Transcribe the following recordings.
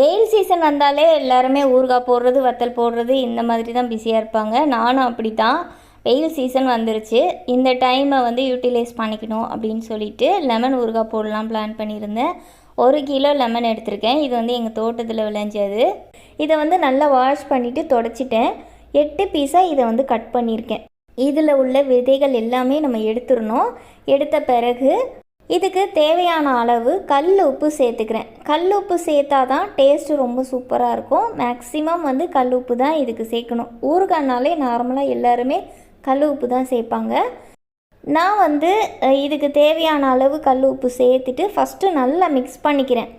வெயில் சீசன் வந்தாலே எல்லாருமே ஊறுகாய் போடுறது வத்தல் போடுறது இந்த மாதிரி தான் பிஸியாக இருப்பாங்க. நானும் அப்படி தான் வெயில் சீசன் வந்துருச்சு. இந்த டைமை வந்து யூட்டிலைஸ் பண்ணிக்கணும் அப்படின்னு சொல்லிட்டு லெமன் ஊறுகாய் போடலாம் பிளான் பண்ணியிருந்தேன். ஒரு கிலோ லெமன் எடுத்திருக்கேன். இது வந்து எங்கள் தோட்டத்தில் விளைஞ்சது. இதை வந்து நல்லா வாஷ் பண்ணிவிட்டு தொடச்சிட்டேன். எட்டு பீஸாக இதை வந்து கட் பண்ணியிருக்கேன். இதில் உள்ள விதைகள் எல்லாமே நம்ம எடுத்துடணும். எடுத்த பிறகு இதுக்கு தேவையான அளவு கல் உப்பு சேர்த்துக்கிறேன். கல் உப்பு சேர்த்தா தான் டேஸ்ட்டு ரொம்ப சூப்பராக இருக்கும். மேக்ஸிமம் வந்து கல் உப்பு தான் இதுக்கு சேர்க்கணும். ஊறுகாய்னாலே நார்மலாக எல்லாருமே கல் உப்பு தான் சேர்ப்பாங்க. நான் வந்து இதுக்கு தேவையான அளவு கல் உப்பு சேர்த்துட்டு ஃபஸ்ட்டு நல்லா மிக்ஸ் பண்ணிக்கிறேன்.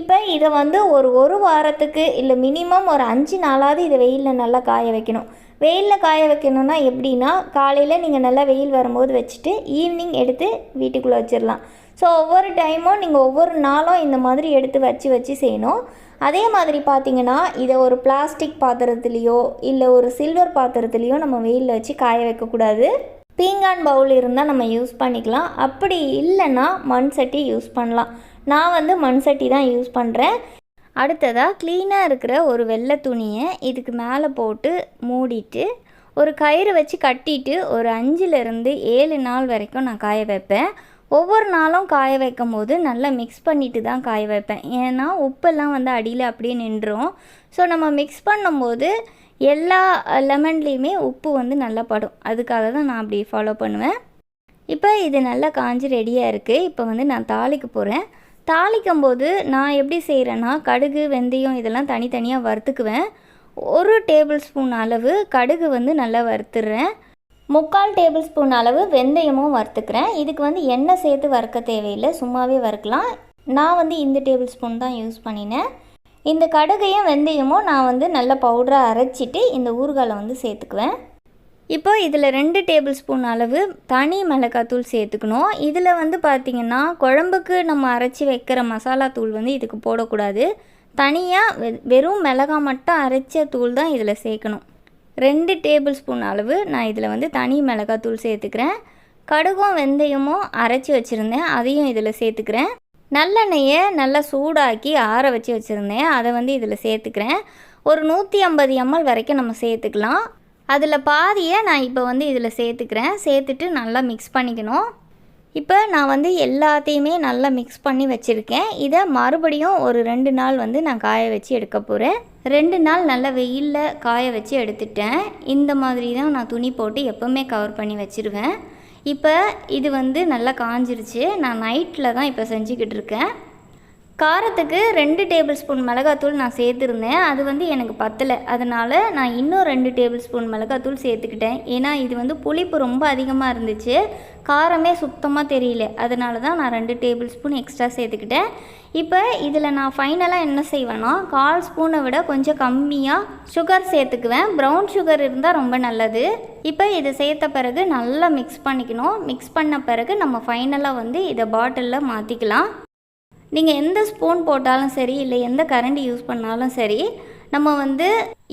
இப்போ இதை வந்து ஒரு ஒரு வாரத்துக்கு இல்லை மினிமம் ஒரு அஞ்சு நாளாவது இதை வெயிலில் நல்லா காய வைக்கணும். வெயிலில் காய வைக்கணும்னா எப்படின்னா காலையில் நீங்கள் நல்லா வெயில் வரும்போது வச்சுட்டு ஈவினிங் எடுத்து வீட்டுக்குள்ளே வச்சிடலாம் ஸோ ஒவ்வொரு டைமும் நீங்கள் ஒவ்வொரு நாளும் இந்த மாதிரி எடுத்து வச்சு வச்சு செய்யணும். அதே மாதிரி பார்த்தீங்கன்னா இதை ஒரு பிளாஸ்டிக் பாத்திரத்துலேயோ இல்லை ஒரு சில்வர் பாத்திரத்துலேயோ நம்ம வெயிலில் வச்சு காய வைக்கக்கூடாது. பீங்கான் பவுல் இருந்தால் நம்ம யூஸ் பண்ணிக்கலாம். அப்படி இல்லைன்னா மண் சட்டி யூஸ் பண்ணலாம். நான் வந்து மண் சட்டி தான் யூஸ் பண்ணுறேன் அடுத்ததாக க்ளீனாக இருக்கிற ஒரு வெள்ளை துணியை இதுக்கு மேலே போட்டு மூடிட்டு ஒரு கயிறு வச்சு கட்டிட்டு ஒரு அஞ்சுலேருந்து ஏழு நாள் வரைக்கும் நான் காய வைப்பேன். ஒவ்வொரு நாளும் காய வைக்கும் போது நல்லா மிக்ஸ் பண்ணிட்டு தான் காய வைப்பேன். ஏன்னா உப்பெல்லாம் வந்து அடியில் அப்படியே நின்றும் ஸோ நம்ம மிக்ஸ் பண்ணும்போது எல்லா லெமன்லேயுமே உப்பு வந்து நல்லா படும். அதுக்காக தான் நான் அப்படி ஃபாலோ பண்ணுவேன். இப்போ இது நல்லா காஞ்சி ரெடியாக இருக்குது இப்போ வந்து நான் தாளிக்கு போகிறேன் தாளிக்கும் போது நான் எப்படி செய்கிறேன்னா கடுகு வெந்தயம் இதெல்லாம் தனித்தனியாக வறுத்துக்குவேன். ஒரு டேபிள் ஸ்பூன் அளவு கடுகு வந்து நல்லா வறுத்துடுறேன். முக்கால் டேபிள் ஸ்பூன் அளவு வெந்தயமும் வறுத்துக்கிறேன். இதுக்கு வந்து எண்ணெய் சேர்த்து வறுக்க தேவையில்லை சும்மாவே வறுக்கலாம். நான் வந்து இந்த டேபிள் ஸ்பூன் தான் யூஸ் பண்ணினேன். இந்த கடுகையும் வெந்தயமும் நான் வந்து நல்ல பவுடராக அரைச்சிட்டு இந்த ஊறுகாயில் வந்து சேர்த்துக்குவேன். இப்போ இதில் ரெண்டு டேபிள் ஸ்பூன் அளவு தனி மிளகாத்தூள் சேர்த்துக்கணும். இதில் வந்து பார்த்திங்கன்னா குழம்புக்கு நம்ம அரைச்சி வைக்கிற மசாலா தூள் வந்து இதுக்கு போடக்கூடாது. தனியாக வெ வெறும் மிளகாய் மட்டும் அரைச்ச தூள் தான் இதில் சேர்க்கணும். ரெண்டு டேபிள் ஸ்பூன் அளவு நான் இதில் வந்து தனி மிளகாத்தூள் சேர்த்துக்கிறேன். கடுகும் வெந்தயமும் அரைச்சி வச்சுருந்தேன். அதையும் இதில் சேர்த்துக்கிறேன். நல்லெண்ணெயை நல்லா சூடாக்கி ஆற வச்சு வச்சுருந்தேன். அதை வந்து இதில் சேர்த்துக்கிறேன். ஒரு நூற்றி ஐம்பது எம்எல் வரைக்கும் நம்ம சேர்த்துக்கலாம். அதில் பாதியை நான் இப்போ வந்து இதில் சேர்த்துக்கிறேன். சேர்த்துட்டு நல்லா மிக்ஸ் பண்ணிக்கணும். இப்போ நான் வந்து எல்லாத்தையுமே நல்லா மிக்ஸ் பண்ணி வச்சுருக்கேன். இதை மறுபடியும் ஒரு ரெண்டு நாள் வந்து நான் காய வச்சு எடுக்க போகிறேன் ரெண்டு நாள் நல்லா வெயிலில் காய வச்சு எடுத்துட்டேன். இந்த மாதிரி தான் நான் துணி போட்டு எப்போவுமே கவர் பண்ணி வச்சுருவேன். இப்போ இது வந்து நல்லா காஞ்சிருச்சு. நான் நைட்டில் தான் இப்போ செஞ்சுக்கிட்டு இருக்கேன். காரத்துக்கு ரெண்டு டேபிள் ஸ்பூன் மிளகாத்தூள் நான் சேர்த்துருந்தேன். அது வந்து எனக்கு பத்தலை. அதனால் நான் இன்னும் ரெண்டு டேபிள் ஸ்பூன் மிளகாத்தூள் சேர்த்துக்கிட்டேன். ஏன்னா இது வந்து புளிப்பு ரொம்ப அதிகமாக இருந்துச்சு. காரமே சுத்தமாக தெரியல. அதனால தான் நான் ரெண்டு டேபிள் ஸ்பூன் எக்ஸ்ட்ரா சேர்த்துக்கிட்டேன். இப்போ இதில் நான் ஃபைனலாக என்ன செய்வேன்னா கால் ஸ்பூனை விட கொஞ்சம் கம்மியாக சுகர் சேர்த்துக்குவேன். ப்ரௌன் சுகர் இருந்தால் ரொம்ப நல்லது. இப்போ இதை சேர்த்த பிறகு நல்லா மிக்ஸ் பண்ணிக்கணும். மிக்ஸ் பண்ண பிறகு நம்ம ஃபைனலாக வந்து இதை பாட்டிலில் மாற்றிக்கலாம் நீங்கள் எந்த ஸ்பூன் போட்டாலும் சரி இல்லை எந்த கரண்டி யூஸ் பண்ணாலும் சரி நம்ம வந்து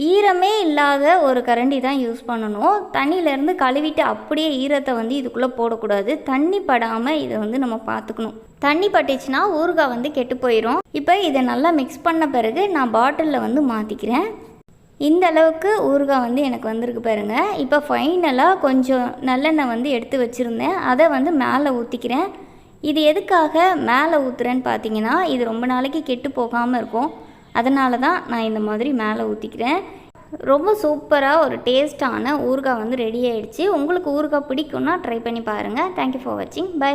ஈரமே இல்லாத ஒரு கரண்டி தான் யூஸ் பண்ணணும். தண்ணியிலேருந்து கழுவிட்டு அப்படியே ஈரத்தை வந்து இதுக்குள்ளே போடக்கூடாது. தண்ணி படாமல் இதை வந்து நம்ம பார்த்துக்கணும். தண்ணி பட்டுச்சுன்னா ஊறுகாய் வந்து கெட்டு போயிடும் இப்போ இதை நல்லா மிக்ஸ் பண்ண பிறகு நான் பாட்டிலில் வந்து மாற்றிக்கிறேன் இந்த அளவுக்கு ஊறுகாய் வந்து எனக்கு வந்திருக்கு பாருங்கள் இப்போ ஃபைனலாக கொஞ்சம் நல்லெண்ணெய் வந்து எடுத்து வச்சுருந்தேன். அதை வந்து மேலே ஊற்றிக்கிறேன் இது எதுக்காக மேலே ஊற்றுறேன்னு பார்த்தீங்கன்னா இது ரொம்ப நாளைக்கு கெட்டு போகாமல் இருக்கும். அதனால தான் நான் இந்த மாதிரி மேலே ஊற்றிக்கிறேன் ரொம்ப சூப்பராக ஒரு டேஸ்ட்டான ஊறுகாய் வந்து ரெடி ஆகிடுச்சி உங்களுக்கு ஊறுகாய் பிடிக்கும்னா ட்ரை பண்ணி பாருங்கள் தேங்க்யூ ஃபார் வாட்சிங் பை